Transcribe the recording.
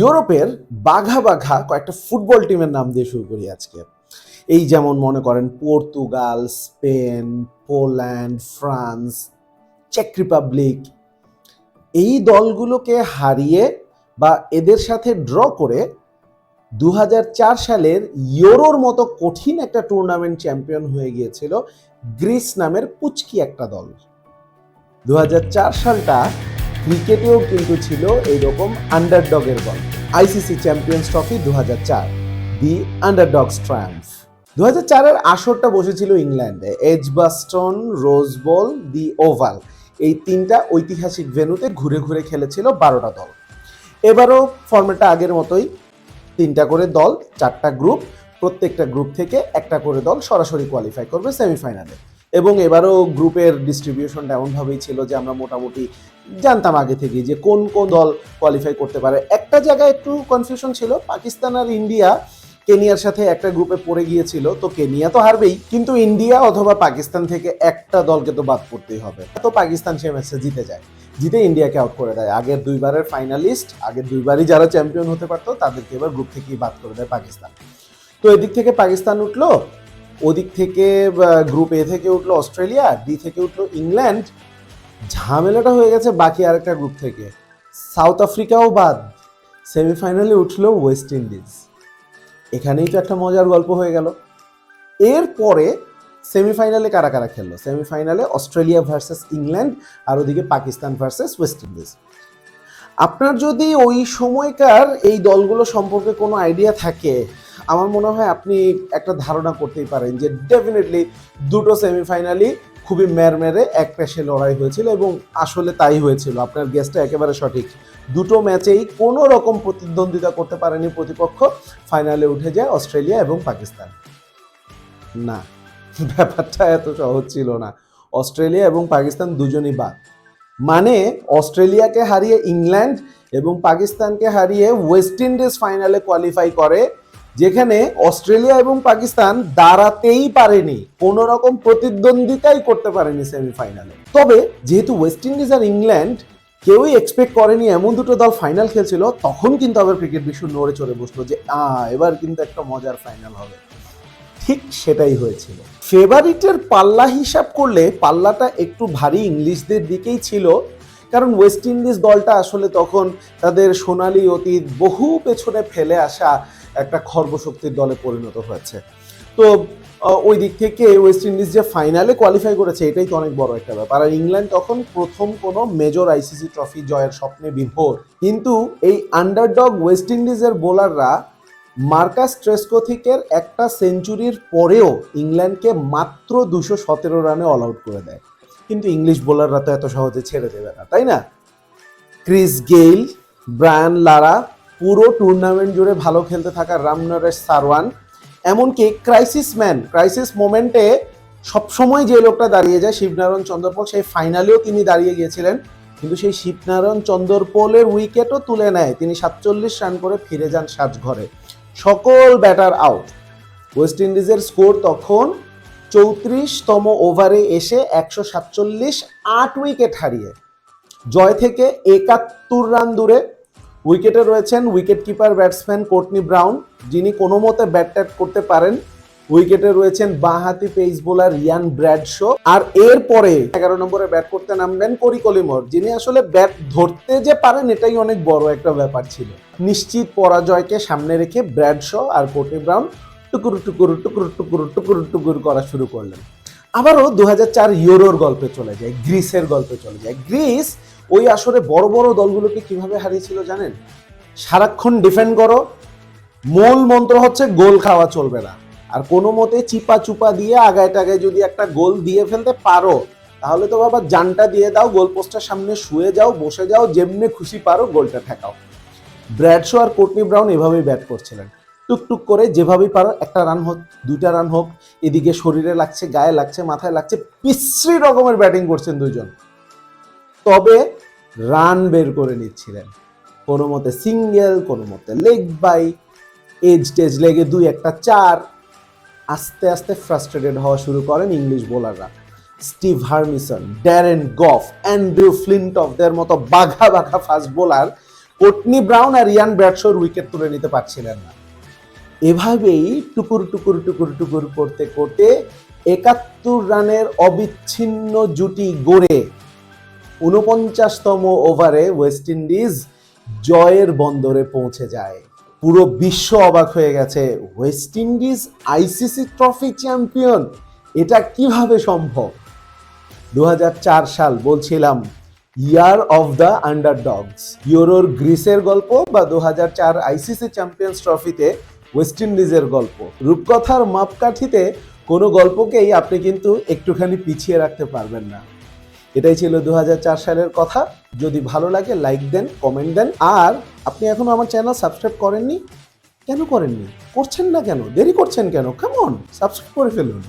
ইউরোপের বাঘা বাঘা কয়েকটা ফুটবল টিমের নাম দিয়ে শুরু করি আজকে। এই যেমন মনে করেন পর্তুগাল, স্পেন, পোল্যান্ড, ফ্রান্স, চেক রিপাবলিক, এই দলগুলোকে হারিয়ে বা এদের সাথে ড্র করে দু হাজার চার সালের ইউরোর মতো কঠিন একটা টুর্নামেন্ট চ্যাম্পিয়ন হয়ে গিয়েছিল গ্রিস নামের পুচকি একটা দল। দু হাজার চার সালটা ক্রিকেটেও কিন্তু ছিল এইরকম আন্ডারডগের গল্প আইসিসি চ্যাম্পিয়ন্স ট্রফি দু হাজার চার দি আন্ডারডগস ট্রায়াম্ফ দু হাজার চারের আসরটা বসেছিল ইংল্যান্ডে এজবাস্টন রোজবল দি ওভাল এই তিনটা ঐতিহাসিক ভেন্যুতে ঘুরে ঘুরে খেলেছিল বারোটা দল। এবারও ফর্মেটটা আগের মতোই, তিনটা করে দল, চারটা গ্রুপ প্রত্যেকটা গ্রুপ থেকে একটা করে দল সরাসরি কোয়ালিফাই করবে সেমিফাইনালে এবং এবারও গ্রুপের ডিস্ট্রিবিউশনটা এমনভাবেই ছিল যে আমরা মোটামুটি জানতাম আগে থেকে যে কোন কোন দল কোয়ালিফাই করতে পারে। একটা জায়গায় একটু কনফিউশন ছিল, পাকিস্তান আর ইন্ডিয়া কেনিয়ার সাথে একটা গ্রুপে পড়ে গিয়েছিল, তো কেনিয়া তো হারবেই, কিন্তু ইন্ডিয়া অথবা পাকিস্তান থেকে একটা দলকে তো বাদ করতেই হবে। তো পাকিস্তান সে ম্যাচে জিতে যায়, জিতে ইন্ডিয়াকে আউট করে দেয়। আগের দুইবারের ফাইনালিস্ট আগের দুইবারই যারা চ্যাম্পিয়ন হতে পারতো, তাদেরকে এবার গ্রুপ থেকেই বাদ করে দেয় পাকিস্তান। তো এদিক থেকে পাকিস্তান উঠল ওদিক থেকে গ্রুপ এ থেকে উঠল অস্ট্রেলিয়া ডি থেকে উঠল ইংল্যান্ড। ঝামেলাটা হয়ে গেছে বাকি আরেকটা গ্রুপ থেকে। সাউথ আফ্রিকাও বাদ, সেমিফাইনালে উঠল ওয়েস্ট ইন্ডিজ। এখানেই তো একটা মজার গল্প হয়ে গেল। এরপরে সেমিফাইনালে কারা কারা খেললো? সেমিফাইনালে অস্ট্রেলিয়া ভার্সেস ইংল্যান্ড আর ওদিকে পাকিস্তান ভার্সেস ওয়েস্ট ইন্ডিজ। আপনার যদি ওই সময়কার এই দলগুলো সম্পর্কে কোনো আইডিয়া থাকে আমার মনে হয় আপনি একটা ধারণা করতেই পারেন যে ডেফিনেটলি দুটো সেমিফাইনালই খুবই মেরমেরে এক পেশে লড়াই হয়েছিল এবং আসলে তাই হয়েছিল। আপনার গেসটা একেবারে সঠিক। দুটো ম্যাচেই কোনো রকম প্রতিদ্বন্দ্বিতা করতে পারেনি প্রতিপক্ষ। ফাইনালে উঠে যায় অস্ট্রেলিয়া এবং পাকিস্তান। না, ব্যাপারটা এত সহজ ছিল না। অস্ট্রেলিয়া এবং পাকিস্তান দুজনই বাদ। মানে অস্ট্রেলিয়াকে হারিয়ে ইংল্যান্ড এবং পাকিস্তানকে হারিয়ে ওয়েস্ট ইন্ডিজ ফাইনালে কোয়ালিফাই করে যেখানে অস্ট্রেলিয়া এবং পাকিস্তান দাঁড়াতেই পারেনি, কোনো রকম প্রতিদ্বন্দ্বিতাই করতে পারেনি সেমিফাইনালে। তবে যেহেতু ওয়েস্ট ইন্ডিজ আর ইংল্যান্ড কেউই এক্সপেক্ট করেনি এমন দুটো দল ফাইনাল খেলছিল, তখন কিন্তু আবার ক্রিকেট বিশ্ব নড়ে চড়ে বসল যে, আ, এবার কিন্তু একটা মজার ফাইনাল হবে। ঠিক সেটাই হয়েছিল। ফেভারিটের পাল্লা হিসাব করলে পাল্লাটা একটু ভারী ইংলিশদের দিকেই ছিল, কারণ ওয়েস্ট ইন্ডিজ দলটা আসলে তখন তাদের সোনালি অতীত বহু পেছনে ফেলে আসা একটা খর্বশক্তির দলে পরিণত হয়েছে। তো ওই দিক থেকে ওয়েস্ট ইন্ডিজ যে ফাইনালে কোয়ালিফাই করেছে, এটাই তো অনেক বড় একটা ব্যাপার। আর ইংল্যান্ড তখন প্রথম কোনো মেজর আইসিসি ট্রফি জয়ের স্বপ্নে বিভোর। কিন্তু এই আন্ডারডগ ওয়েস্ট ইন্ডিজের বোলাররা মার্কাস ট্রেসকোথিকের একটা সেঞ্চুরির পরেও ইংল্যান্ডকে মাত্র দুশো সতেরো রানে অল আউট করে দেয়। কিন্তু ইংলিশ বোলাররা তো এত সহজে ছেড়ে দেবে না, তাই না? ক্রিস গেইল ব্রায়ান লারা পুরো টুর্নামেন্ট জুড়ে ভালো খেলতে থাকা রামনরেশ সারওয়ান। এমনকি ক্রাইসিস ম্যান ক্রাইসিস মোমেন্টে সবসময় যে লোকটা দাঁড়িয়ে যায়, শিবনারায়ণ চন্দ্রপল, সেই ফাইনালেও তিনি দাঁড়িয়ে গিয়েছিলেন। কিন্তু সেই শিবনারায়ণ চন্দ্রপলের উইকেটও তুলে নেয়। তিনি সাতচল্লিশ রান করে ফিরে যান সাজঘরে। সকল ব্যাটার আউট ওয়েস্ট ইন্ডিজের স্কোর তখন চৌত্রিশতম ওভারে এসে একশো সাতচল্লিশ আট উইকেট হারিয়ে। জয় থেকে একাত্তর রান দূরে উইকেটে রয়েছেন wicket keeper batsman Courtney brown, যিনি কোনো মতে ব্যাট ট্যাট করতে পারেন। উইকেটে রয়েছেন বাঁহাতি পেস বোলার রিয়ান ব্র্যাডশো। আর এরপরে এগারো নম্বরে ব্যাট করতে নামবেন করি কলিমর, যিনি আসলে ব্যাট ধরতে যে পারেন এটাই অনেক বড় একটা ব্যাপার ছিল। নিশ্চিত পরাজয়কে সামনে রেখে ব্র্যাডশো আর কোর্টনি ব্রাউন টুকুর টুকুর টুকুর টুকুর টুকুর টুকুর করা শুরু করলেন। আবারও দু হাজার চার ইউরোর গল্পে চলে যায়, গ্রিসের গল্পে চলে যায়। গ্রিস ওই আসরে বড় বড় দলগুলোকে কীভাবে হারিয়েছিল জানেন? সারাক্ষণ ডিফেন্ড করো, মূল মন্ত্র হচ্ছে গোল খাওয়া চলবে না। আর কোনো মতে চিপা চুপা দিয়ে আগায় টাগায় যদি একটা গোল দিয়ে ফেলতে পারো, তাহলে তো বাবা জানটা দিয়ে দাও, গোল পোস্টের সামনে শুয়ে যাও, বসে যাও, যেমনি খুশি পারো, গোলটা ঠেকাও। ব্র্যাডশো আর কোটনি ব্রাউন এভাবেই ব্যাট করছিলেন। টুকটুক করে যেভাবেই পারো, একটা রান হোক, দুইটা রান হোক, এদিকে শরীরে লাগছে, গায়ে লাগছে, মাথায় লাগছে, বিশ্রী রকমের ব্যাটিং করছেন দুজন তবে রান বের করে নিচ্ছিলেন। কোনো মতে সিঙ্গেল কোনো মতে লেগ বাই এজ টেজ লেগে দুই একটা চার। আস্তে আস্তে ফ্রাস্ট্রেটেড হওয়া শুরু করেন English বোলাররা। Steve Harmison, Darren Gough Andrew ফ্লিন্টফদের মতো বাঘা বাঘা ফাস্ট বোলার কোটনি ব্রাউন আর ইয়ান ব্র্যাডশোর উইকেট তুলে নিতে পারছিলেন না। এভাবেই টুকুর টুকুর টুকুর টুকুর করতে করতে একাত্তর রানের অবিচ্ছিন্ন জুটি গড়ে উনপঞ্চাশতম ওভারে ওয়েস্ট ইন্ডিজ জয়ের বন্দরে পৌঁছে যায়। পুরো বিশ্ব অবাক হয়ে গেছে, West Indies ICC trophy champion, এটা কীভাবে সম্ভব? দু হাজার চার সাল বলছিলাম year of the underdogs ইউরোর গ্রিসের গল্প বা দু আইসিসি চ্যাম্পিয়ন্স ট্রফিতে ওয়েস্ট ইন্ডিজের গল্প। রূপকথার মাপকাঠিতে কোনো গল্পকেই আপনি কিন্তু একটুখানি পিছিয়ে রাখতে পারবেন না। এটাই ছিল দু হাজার চার সালের কথা। যদি ভালো লাগে লাইক দেন কমেন্ট দেন। আর আপনি এখনও আমার চ্যানেল সাবস্ক্রাইব করেননি? কেন করেননি? করছেন না কেন? দেরি করছেন কেন? কেমন সাবস্ক্রাইব করে ফেলুন।